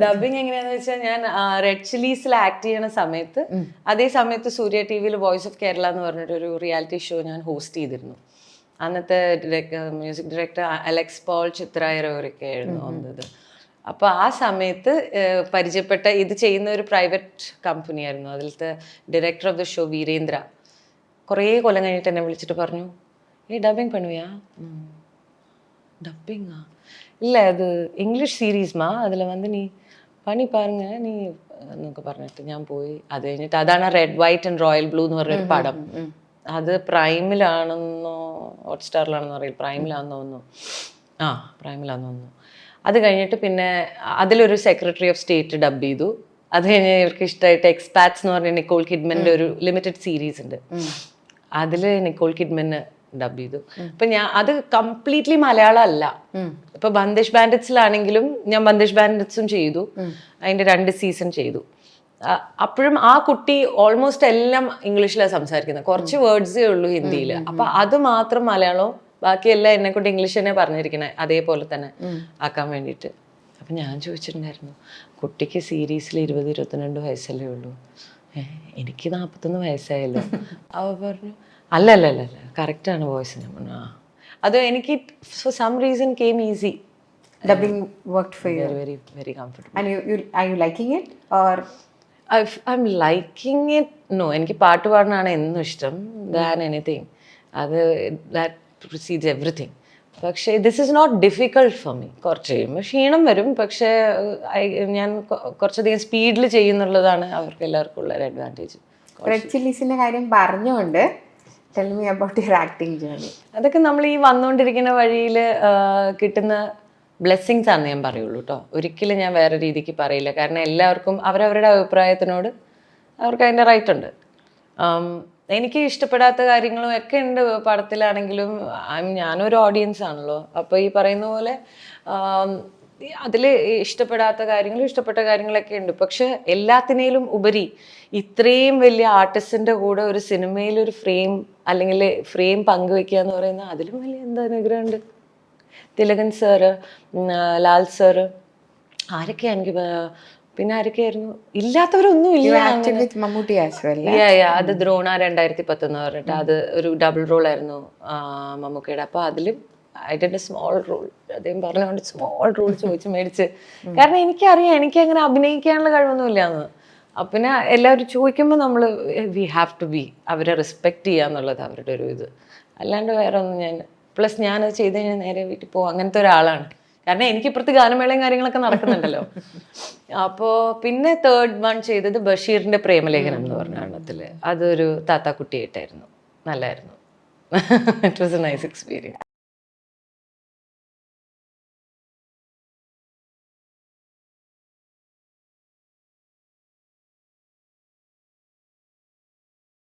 Dubbing എങ്ങനെയാന്ന് വെച്ചാൽ ഞാൻ റെഡ് ചില്ലീസിൽ ആക്ട് ചെയ്യണ സമയത്ത് അതേ സമയത്ത് സൂര്യ ടി വിയിൽ വോയിസ് ഓഫ് കേരള എന്ന് പറഞ്ഞിട്ട് ഒരു റിയാലിറ്റി ഷോ ഞാൻ ഹോസ്റ്റ് ചെയ്തിരുന്നു അന്നത്തെ മ്യൂസിക് ഡയറക്ടർ അലക്സ് പോൾ ചിത്രായരവരൊക്കെ ആയിരുന്നു വന്നത് അപ്പോൾ ആ സമയത്ത് ഏഹ്, പരിചയപ്പെട്ട ഇത് ചെയ്യുന്ന ഒരു പ്രൈവറ്റ് കമ്പനി ആയിരുന്നു അതിലത്തെ director of the show Virendra കുറേ കൊല്ലം കഴിഞ്ഞിട്ട് എന്നെ വിളിച്ചിട്ട് പറഞ്ഞു ഏ ഡബിങ് പണുവിയാ டப்பிங்கா இல்லை அது ഇംഗ്ലീഷ് സീരീസ്മാ അതിൽ വന്ന് നീ പണി പാരുങ്ങ നീ എന്നൊക്കെ പറഞ്ഞിട്ട് ഞാൻ പോയി. അത് കഴിഞ്ഞിട്ട് അതാണ് red white and royal blue എന്ന് പറഞ്ഞൊരു പടം. അത് പ്രൈമിലാണെന്നോ ഹോട്ട്സ്റ്റാറിലാണെന്നോ അറിയില്ല. പ്രൈമിലാണെന്ന് തോന്നുന്നു ആ പ്രൈമിലാണെന്ന് തോന്നുന്നു അത് കഴിഞ്ഞിട്ട് പിന്നെ അതിലൊരു സെക്രട്ടറി ഓഫ് സ്റ്റേറ്റ് ഡബ് ചെയ്തു. അത് കഴിഞ്ഞ് ഇവർക്ക് ഇഷ്ടമായിട്ട് എക്സ്പാറ്റ്സ് എന്ന് പറഞ്ഞ നിക്കോൾ കിഡ്മന്റെ ഒരു ലിമിറ്റഡ് സീരീസ് ഉണ്ട്. അതിൽ നിക്കോൾ കിഡ്മന് ഡബ് ചെയ്തു. അപ്പൊ ഞാൻ അത് കംപ്ലീറ്റ്ലി മലയാളം അല്ല ഇപ്പൊ ബന്ദേഷ് ബാൻഡറ്റ്സിലാണെങ്കിലും ഞാൻ ബന്ദേഷ് ബാൻഡറ്റ്സും ചെയ്തു. അതിന്റെ രണ്ട് സീസൺ ചെയ്തു. അപ്പോഴും ആ കുട്ടി ഓൾമോസ്റ്റ് എല്ലാം ഇംഗ്ലീഷിലാണ് സംസാരിക്കുന്നത്. കുറച്ച് വേർഡ്സേ ഉള്ളൂ ഹിന്ദിയിൽ അപ്പൊ അത് മാത്രം മലയാളവും ബാക്കിയെല്ലാം എന്നെ കൊണ്ട് ഇംഗ്ലീഷ് തന്നെ പറഞ്ഞിരിക്കണേ. അതേപോലെ തന്നെ ആക്കാൻ വേണ്ടിട്ട് അപ്പൊ ഞാൻ ചോദിച്ചിട്ടുണ്ടായിരുന്നു കുട്ടിക്ക് സീരീസിൽ ഇരുപത് ഇരുപത്തിരണ്ട് വയസ്സല്ലേ ഉള്ളൂ? എനിക്ക് നാൽപ്പത്തൊന്ന് വയസ്സായല്ലോ. അവ പറഞ്ഞു അല്ല അല്ല അല്ല അല്ല കറക്റ്റാണ് വോയിസ് ആ. അത് എനിക്ക് for some reason came easy dubbing work for you very very comfortable and you you you you it or I'm liking it no എനിക്ക് പാട്ട് പാടാനാണ് എന്നും ഇഷ്ടം ദാൻ എനിത്തിങ് അത് ദാറ്റ് പ്രൊസീഡ്സ് എവറിഥിങ് പക്ഷേ this is not difficult for me കുറച്ച് കഴിയുമ്പോൾ ക്ഷീണം വരും. പക്ഷേ ഞാൻ കുറച്ചധികം സ്പീഡിൽ ചെയ്യുന്നുള്ളതാണ് അവർക്ക് എല്ലാവർക്കും ഉള്ള ഒരു അഡ്വാന്റേജ് റെഡ് ചില്ലീസിന്റെ കാര്യം പറഞ്ഞുകൊണ്ട് tell me about your acting journey അതൊക്കെ നമ്മൾ ഈ വന്നുകൊണ്ടിരിക്കുന്ന വഴിയിൽ കിട്ടുന്ന ബ്ലെസ്സിങ്സ് ആണെന്ന് ഞാൻ പറയുള്ളൂ കേട്ടോ ഒരിക്കലും ഞാൻ വേറെ രീതിക്ക് പറയില്ല. കാരണം എല്ലാവർക്കും അവരവരുടെ അഭിപ്രായത്തിനോട് അവർക്ക് അതിന്റെ റൈറ്റ് ഉണ്ട്. എനിക്ക് ഇഷ്ടപ്പെടാത്ത കാര്യങ്ങളും ഒക്കെ ഉണ്ട് പടത്തിലാണെങ്കിലും. ഞാനൊരു ഓഡിയൻസ് ആണല്ലോ. അപ്പോൾ ഈ പറയുന്ന പോലെ അതിൽ ഇഷ്ടപ്പെടാത്ത കാര്യങ്ങളും ഇഷ്ടപ്പെട്ട കാര്യങ്ങളൊക്കെ ഉണ്ട്. പക്ഷെ എല്ലാത്തിനേലും ഉപരി ഇത്രയും വലിയ ആർട്ടിസ്റ്റിന്റെ കൂടെ ഒരു സിനിമയിൽ ഒരു ഫ്രെയിം അല്ലെങ്കിൽ ഫ്രെയിം പങ്കുവെക്കുക എന്ന് പറയുന്ന അതിലും വലിയ എന്താ അനുഗ്രഹമുണ്ട്? തിലകൻ സാറ് ലാൽ സാറ് ആരൊക്കെയാ എനിക്ക് പിന്നെ ആരൊക്കെയായിരുന്നു? ഇല്ലാത്തവരൊന്നും ഇല്ല മമ്മൂട്ടി. അത് ദ്രോണ രണ്ടായിരത്തി പത്തൊന്ന് പറഞ്ഞിട്ട് അത് ഒരു ഡബിൾ റോൾ ആയിരുന്നു മമ്മൂക്കയുടെ. അപ്പൊ അതിലും അതിന്റെ സ്മോൾ റോൾ അദ്ദേഹം പറഞ്ഞുകൊണ്ട് സ്മോൾ റോൾ ചോദിച്ച് മേടിച്ച്. കാരണം എനിക്കറിയാം എനിക്ക് അങ്ങനെ അഭിനയിക്കാനുള്ള കഴിവൊന്നും ഇല്ലാന്ന് അപ്പം പിന്നെ എല്ലാവരും ചോദിക്കുമ്പോൾ നമ്മൾ വി ഹാവ് ടു ബി അവരെ റെസ്പെക്റ്റ് ചെയ്യുക എന്നുള്ളത് അവരുടെ ഒരു ഇത്. അല്ലാണ്ട് വേറെ ഒന്നും ഞാൻ പ്ലസ് ഞാനത് ചെയ്ത് കഴിഞ്ഞാൽ നേരെ വീട്ടിൽ പോകും. അങ്ങനത്തെ ഒരാളാണ്. കാരണം എനിക്ക് ഇപ്പുറത്ത് ഗാനമേളയും കാര്യങ്ങളൊക്കെ നടക്കുന്നുണ്ടല്ലോ. അപ്പോൾ പിന്നെ തേർഡ് വൺ ചെയ്തത് ബഷീറിന്റെ പ്രേമലേഖനം എന്ന് പറഞ്ഞ എണ്ണത്തിൽ അതൊരു താത്താക്കുട്ടിയായിട്ടായിരുന്നു. നല്ലായിരുന്നു. It was a nice experience